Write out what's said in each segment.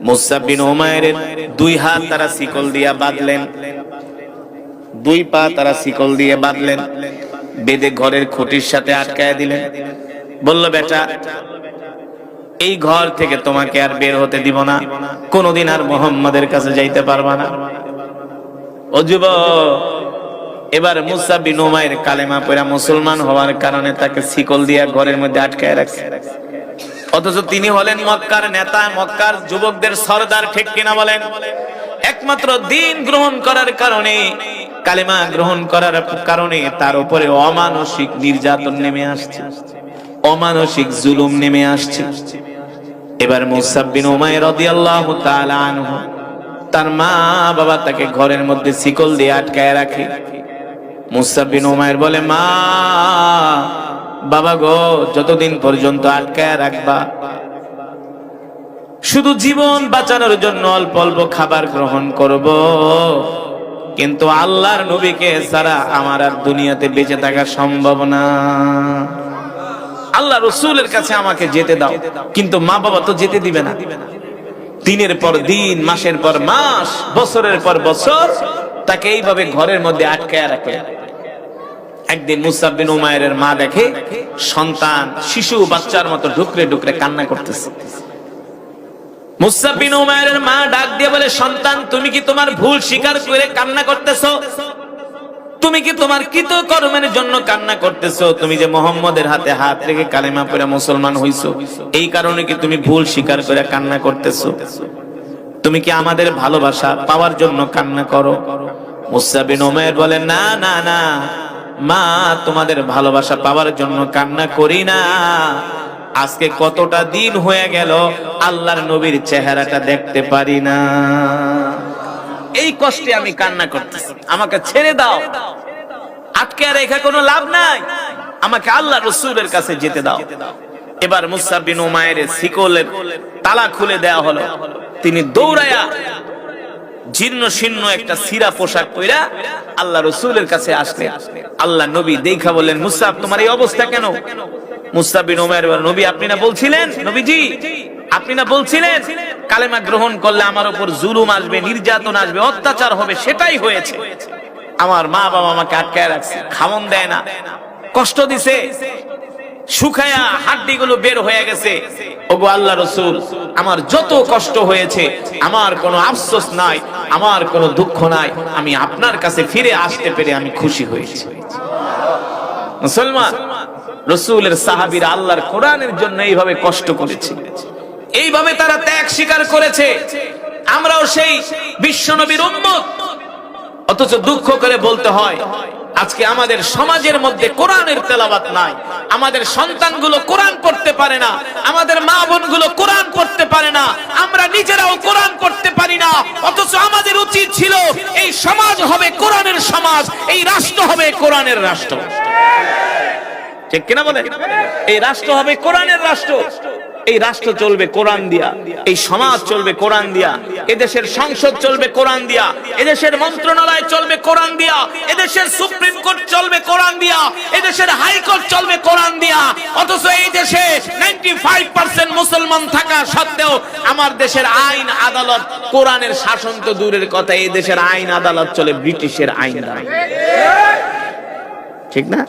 মুসাব বিন উমায়ের দুই হাত তারা শিকল দিয়া বাঁধলেন। দুই পা তারা শিকল দিয়ে বাঁধলেন। বেদে ঘরের খুঁটির সাথে আটকায় দিলেন। বলল, বেটা, এই ঘর থেকে তোমাকে আর বের হতে দিব না। কোনোদিন আর মোহাম্মদের কাছে যাইতে পারবা না। ও যুবক, এবার মুসা বিন কালেমা পড়া মুসলমান হওয়ার কারণে তাকে শিকল দিয়া ঘরের মধ্যে আটকায় রাখছে। অথচ তিনি হলেন মক্কার নেতা, মক্কার যুবকদের সরদার, ঠিক কিনা বলেন? একমাত্র দিন গ্রহণ করার কারণে, কালেমা গ্রহণ করার কারণে তার উপরে অমানসিক নির্যাতন নেমে আসছে। অমানসিক জুলুম নেমে আসছে। এবার মুসাব্বিন উমায় রাদিয়াল্লাহু তাআলা আনহু তার মা বাবা তাকে ঘরের মধ্যে শিকল দিয়ে আটকায় রাখে। মুসাব্বিন উমায়ের বলে, মা বাবা গো, যতদিন পর্যন্ত আটকায় রাখবা। শুধু জীবন বাঁচানোর জন্য অল্প অল্প খাবার গ্রহণ করব। কিন্তু আল্লাহর নবীকে ছাড়া আমার আর দুনিয়াতে বেঁচে থাকা সম্ভব না। আল্লাহ রসুলের কাছে আমাকে যেতে দাও, কিন্তু মা বাবা তো যেতে দিবে না। দিনের পর দিন, মাসের পর মাস, বছরের পর বছর তাকে এইভাবে ঘরের মধ্যে আটকায় রাখে। একদিন মুসাব্বিন উমায়ের মা দেখে সন্তান, শিশু, বাচ্চার মতো ঢুকরে ঢুকরে কান্না করতেছে। উমায়ের মা ডাক দিয়ে বলে, সন্তান, তুমি কি তোমার ভুল স্বীকার করে কান্না করতেছো? তুমি কি তোমার কৃত কর্মের জন্য কান্না করতেছো? তুমি যে মোহাম্মদের হাতে হাত রেখে কালেমা মুসলমান হইছো, এই কারণে কি তুমি ভুল স্বীকার করে কান্না করতেছো? তুমি কি আমাদের ভালোবাসা পাওয়ার জন্য কান্না করো? মুসাবিন ওমের বলে, না না না। মা, তোমাদের ভালোবাসা পাওয়ার জন্য কান্না করি না। আজকে কতটা দিন হয়ে গেল, আল্লাহর নবীর চেহারাটা দেখতে পারি না। এই কষ্টে আমি কান্না করতেছি। আমাকে ছেড়ে দাও। আটকে আর রেখা কোনো লাভ নাই। আমাকে আল্লাহ রসুলের কাছে যেতে দাও। এবার মুসাবিন উমায়ের শিকলের তালা খুলে দেয়া হলো। তিনি দৌড়ায়া জীর্ণ শীর্ণ একটা সিরা পোশাক পইরা আল্লাহ রসুলের কাছে আসলেন। আল্লাহ নবী দেখা বললেন মুসাব তোমার এই অবস্থা কেন? উমায়ের নবী, আপনি না বলছিলেন? নবীজি, আপনি না বলছিলেন? কালেমা গ্রহণ করলে আমার উপর জুলুম আসবে, নির্যাতন আসবে, অত্যাচার হবে, সেটাই হয়েছে। আমার মা বাবা আমাকে আটকায় রাখছে খামন দেয় না, কষ্ট দিছে, শুকায়া হাড্ডি গুলো বের হয়ে গেছে। ওগো আল্লাহ রসুল, আমার যত কষ্ট হয়েছে, আমার কোনো আফসোস নাই আমার কোনো দুঃখ নাই। আমি আপনার কাছে ফিরে আসতে পেরে আমি খুশি হয়েছি। মুসলমান, রসুলের সাহাবীরা আল্লাহর কোরআনের জন্য এইভাবে কষ্ট করেছে। এইভাবে তারা ত্যাগ স্বীকার করেছে। আমরাও সেই বিশ্বনবীর উম্মত। অথচ দুঃখ করে বলতে হয়, আজকে আমাদের সমাজের মধ্যে কোরআনের তেলাবাত নাই। আমাদের সন্তানগুলো কোরআন করতে পারে না, আমাদের মা বোনগুলো কোরআন করতে পারে না, আমরা নিজেরাও কোরআন করতে পারি না, অথচ আমাদের উচিত ছিল এই সমাজ হবে কোরআনের সমাজ, এই রাষ্ট্র হবে কোরআনের রাষ্ট্র। ঠিক কিনা বলে এই রাষ্ট্র হবে কোরআনের রাষ্ট্র। এই রাষ্ট্র চলবে কোরআন দিয়া, এই সমাজ চলবে কোরআন দিয়া, এদেশের সংসদ চলবে কোরআন দিয়া, এদেশের মন্ত্রণালয় চলবে কোরআন দিয়া, এদেশের সুপ্রিম কোর্ট চলবে কোরআন দিয়া, এদেশের হাইকোর্ট চলবে কোরআন দিয়া। অথচ এই দেশে নাইনটি ফাইভ পার্সেন্ট মুসলমান থাকা সত্ত্বেও আমার দেশের আইন আদালত, কোরআনের শাসন তো দূরের কথা, এই দেশের আইন আদালত চলে ব্রিটিশের আইন ঠিক না?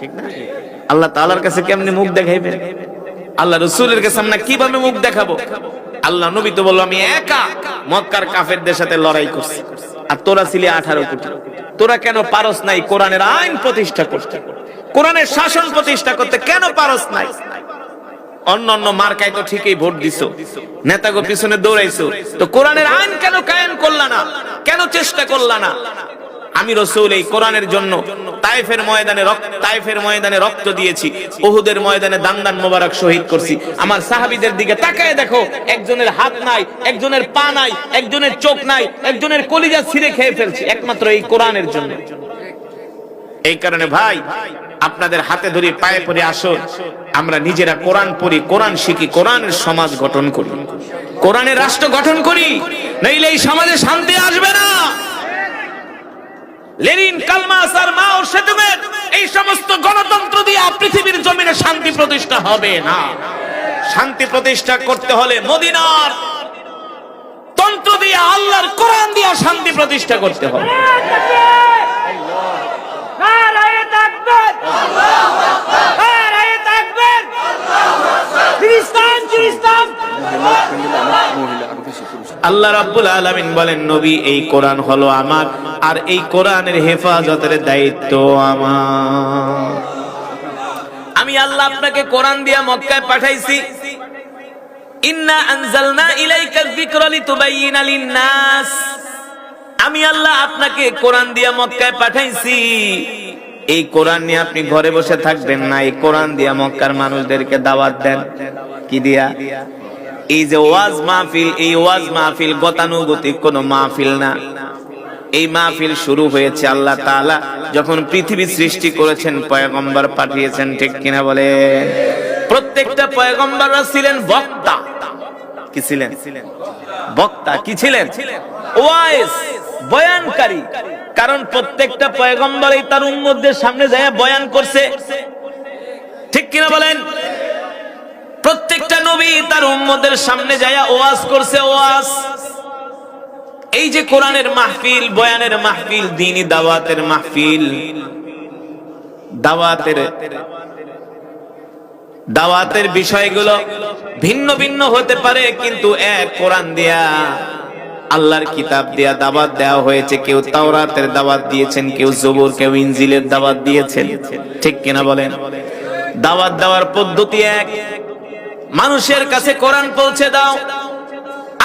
আল্লাহ তাআলার কাছে কেমনে মুখ দেখাইবে? আল্লাহ রসুলের কাছে আমরা কীভাবে মুখ দেখাবো? আল্লাহ নবী তো বলল, আমি একা মক্কার কাফেরদের সাথে লড়াই করছি। আর তোরা ছিলি আঠারো কোটি। তোরা কেন পারস নাই কোরআনের আইন প্রতিষ্ঠা করতে? কোরআনের শাসন প্রতিষ্ঠা করতে কেন পারস নাই? অন্য অন্য মার্কায় তো ঠিকই ভোট দিছো। নেতাগো পিছনে দৌড়াইছো। তো কোরআনের আইন কেন কায়েম করলা না? কেন চেষ্টা করলা না? আমি রসুল এই কোরআনের জন্য তাইফের ময়দানে তাইফের ময়দানে রক্ত দিয়েছি ওহুদের ময়দানে দান্দান মোবারক শহীদ করছি। আমার সাহাবীদের দিকে তাকায় দেখো, একজনের হাত নাই, একজনের পা নাই, একজনের চোখ নাই, একজনের কলিজা ছিঁড়ে খেয়ে ফেলছি, একমাত্র এই কোরআনের জন্য। এই কারণে ভাই, আপনাদের হাতে ধরে পায়ে পড়ে আসুন, আমরা নিজেরা কোরআন পড়ি, কোরআন শিখি, কোরআনের সমাজ গঠন করি। কোরআনের রাষ্ট্র গঠন করি, নইলে এই সমাজে শান্তি আসবে না। লেনিন কালমাস আর মাও সেতুমের এই সমস্ত গণতন্ত্র দিয়ে পৃথিবীর জমিনে শান্তি প্রতিষ্ঠা হবে না শান্তি প্রতিষ্ঠা করতে হলে মদিনার আল্লাহর কোরআন দিয়া শান্তি প্রতিষ্ঠা করতে হবে নারায়ে তাকবীর আল্লাহ রাব্বুল আলামিন বলেন, নবী, এই কোরআন হলো আমার, আর এই কোরআনের হেফাজতের দায়িত্ব আমার। আমি আল্লাহ আপনাকে কোরআন দিয়া মক্কায় পাঠাইছি। ইন্না আনজালনা ইলাইকা যিকরা লিতুবাইয়িনা লিন-নাস। আমি আল্লাহ আপনাকে কোরআন দিয়া মক্কায় পাঠাইছি। এই কোরআন নিয়ে আপনি ঘরে বসে থাকবেন না, এই কোরআন দিয়া মক্কার মানুষদেরকে দাওয়াত দেন। কি দিয়া? এই যে ওয়াজ মাহফিল, এই ওয়াজ মাহফিল গতানুগতিক কোন মাহফিল না। এই মাহফিল শুরু হয়েছে আল্লাহ তাআলা যখন পৃথিবী সৃষ্টি করেছেন, পয়গম্বর পাঠিয়েছেন, ঠিক কিনা বলে? প্রত্যেকটা পয়গম্বররা ছিলেন বক্তা। কি ছিলেন? বক্তা কি ছিলেন? ওয়াইস, বয়ানকারী। কারণ প্রত্যেকটা পয়গম্বরই তার উম্মতদের সামনে যায় বয়ান করছে। ঠিক কিনা বলেন? প্রত্যেকটা নবী তার উম্মদের সামনে যায় ওয়াজ করছে, ওয়াজ। এই যে কোরআনের মাহফিল, বয়ানের মাহফিল দিনী দাওয়াতের মাহফিল। দাওয়াতের দাওয়াতের বিষয়গুলো ভিন্ন ভিন্ন হতে পারে, কিন্তু এক, কোরআন দিয়া, আল্লাহর কিতাব দিয়া দাওয়াত দেওয়া হয়েছে। কেউ তাওরাতের দাওয়াত দিয়েছেন, কেউ জবুর, কেউ ইনজিলের দাওয়াত দিয়েছেন। ঠিক কিনা বলেন? দাওয়াত দেওয়ার পদ্ধতি এক। মানুষের কাছে কোরআন পৌঁছে দাও।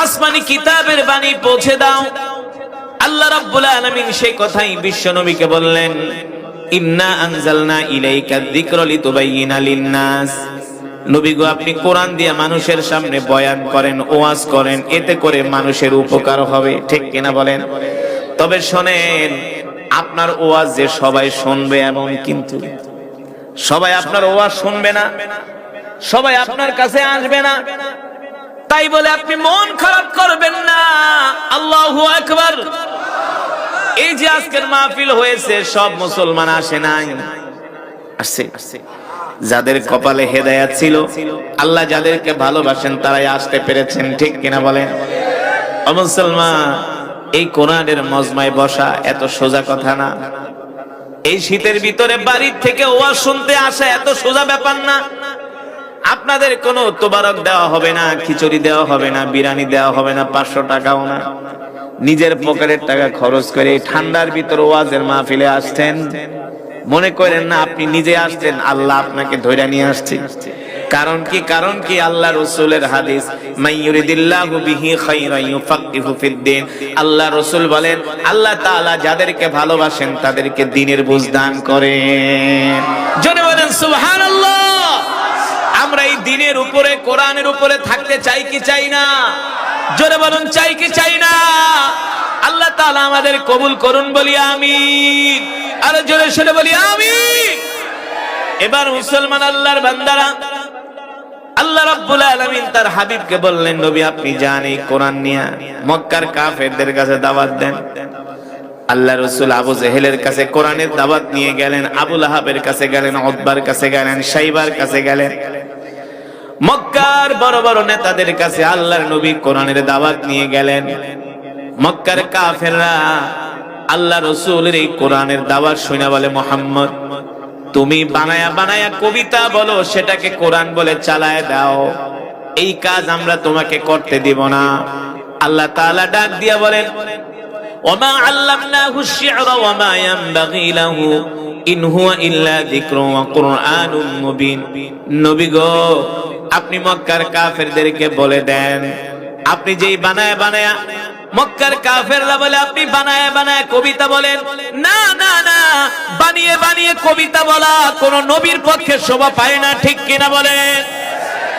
আসমানি কিতাবের বাণী পৌঁছে দাও। আল্লাহ রাব্বুল আলামিন সেই কথাই বিশ্ব নবীকে বললেন, ইন্না আনজালনা ইলাইকা যিকরা লিতুবাইয়িনা লিন-নাস। নবী আপনি কোরআন দিয়ে মানুষের সামনে বয়ান করেন, ওয়াজ করেন, এতে করে মানুষের উপকার হবে, ঠিক কিনা বলেন? তবে শোনেন, আপনার ওয়াজ যে সবাই শুনবে এমন কিন্তু। সবাই আপনার ওয়াজ শুনবে না। সবাই আপনার কাছে আসবে না। তাই বলে আপনি মন খারাপ করবেন না। আল্লাহু আকবার। এই যে আজকের মাহফিল হয়েছে, সব মুসলমান আসে নাই। আসছে যাদের কপালে হেদায়াত ছিল, আল্লাহ যাদেরকে ভালোবাসেন, তারাই আসতে পেরেছেন, ঠিক কিনা বলেন? মুসলমান, এই কোরআনের মজমায় বসা এত সোজা কথা না। এই শীতের ভিতরে বাড়ির থেকে ওয়াজ শুনতে আসা এত সোজা ব্যাপার না। আপনাদের কোনো তোবারক দেওয়া হবে না, খিচুড়ি দেওয়া হবে না, বিরিয়ানি দেওয়া হবে না, পাঁচশো টাকাও না। নিজের পকেটের টাকা খরচ করে ঠান্ডার ভিতর ওয়াজের মাহফিলে আসছেন। মনে করেন না, আপনি নিজে আসছেন, আল্লাহ আপনাকে ধরে নিয়ে আসছে। কারণ কি? কারণ কি? আল্লাহ রসুলের হাদিস মাইয়ুরিদিল্লাহু বিহি খাইরান ইউফাক্কিহু ফিদ্দিন আল্লাহ রসুল বলেন, আল্লাহ তাআলা যাদেরকে ভালোবাসেন, তাদেরকে দ্বীনের বুঝ দান করেন। জোরে বলেন, সুবহানাল্লাহ। আমরা এই দিনের উপরে, কোরআনের উপরে থাকতে চাই কি চাই না? জোরে বলুন, চাই কি চাই না? আল্লাহ তাআলা আমাদের কবুল করুন বলি আমিন। আর জোরে সরে বলি আমিন। এবার মুসলমান আল্লাহর বান্দারা, আল্লাহ রাব্বুল আলামিন তার হাবিবকে বললেন, নবী, আপনি যান এই কোরআন নিয়ে। মক্কার কাফেরদের কাছে দাওয়াত দেন। আল্লাহ রসুল আবু জেহেলের কাছে কোরআনের দাওয়াত নিয়ে গেলেন, আবুল আহাবের কাছে গেলেন অব্বার কাছে গেলেন, সাইবার কাছে গেলেন। মক্কার বড় বড় নেতাদের কাছে আল্লাহর নবী কোরআনের দাওয়াত নিয়ে গেলেন। মক্কার কাফেররা আল্লাহ রসুলের এই কোরআনের দাওয়াত শুনে বলে, মোহাম্মদ, তুমি বানায়া বানায়া কবিতা বলো, সেটাকে কোরআন বলে চালায় দাও। এই কাজ আমরা তোমাকে করতে দিব না। আল্লাহ তাআলা ডাক দিয়া বলেন, ওমা আল্লামনাহু শি'রা ওয়া মা ইয়ানবাগি লাহু ইন হুয়া ইল্লা যিকরু ওয়া কুরআনুম মুবিন। নবী গো আপনি মক্কার কাফেরদেরকে বলে দেন। আপনি যেই বানায় বানায়া, মক্কার কাফেররা বলে, আপনি বানায় বানায় কবিতা বলেন। না না না, বানিয়ে বানিয়ে কবিতা বলা কোন নবীর পক্ষে শোভা পায় না, ঠিক কিনা বলেন?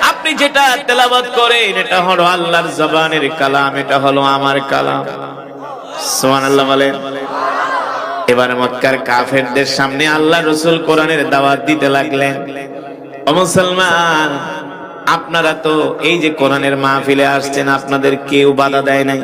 আপনি যেটা তেলাওয়াত করেন, এটা হলো আল্লাহর জবানের কালাম, এটা হলো আমার কালাম। সুবহানাল্লাহ বলেন। এবার মক্কার কাফেরদের সামনে আল্লাহ রসুল কোরআনের দাওয়াত দিতে লাগলেন। ও মুসলমান আপনারা তো এই যে কোরআনের মাহফিলে আসছেন আপনাদের কেউ বাধা দেয় নাই।